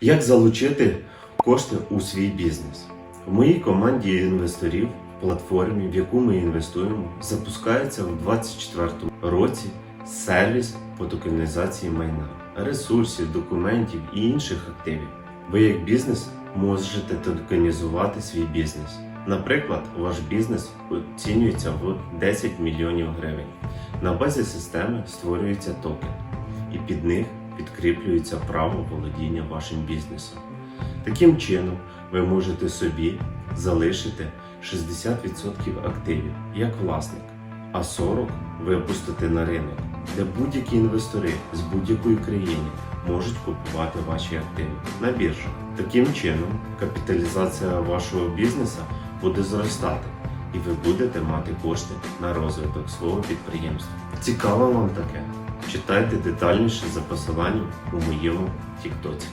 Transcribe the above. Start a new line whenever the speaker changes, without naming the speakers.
Як залучити кошти у свій бізнес? В моїй команді інвесторів платформі, в яку ми інвестуємо, запускається в 2024 році сервіс по токенізації майна, ресурсів, документів і інших активів. Ви як бізнес можете токенізувати свій бізнес. Наприклад, ваш бізнес оцінюється в 10 мільйонів гривень. На базі системи створюється токен, і під них підкріплюється право володіння вашим бізнесом. Таким чином, ви можете собі залишити 60% активів як власник, а 40% випустити на ринок, де будь-які інвестори з будь-якої країни можуть купувати ваші активи на біржах. Таким чином, капіталізація вашого бізнесу буде зростати, і ви будете мати кошти на розвиток свого підприємства. Цікаво вам таке? Читайте детальніше за у моєму Тіктоці.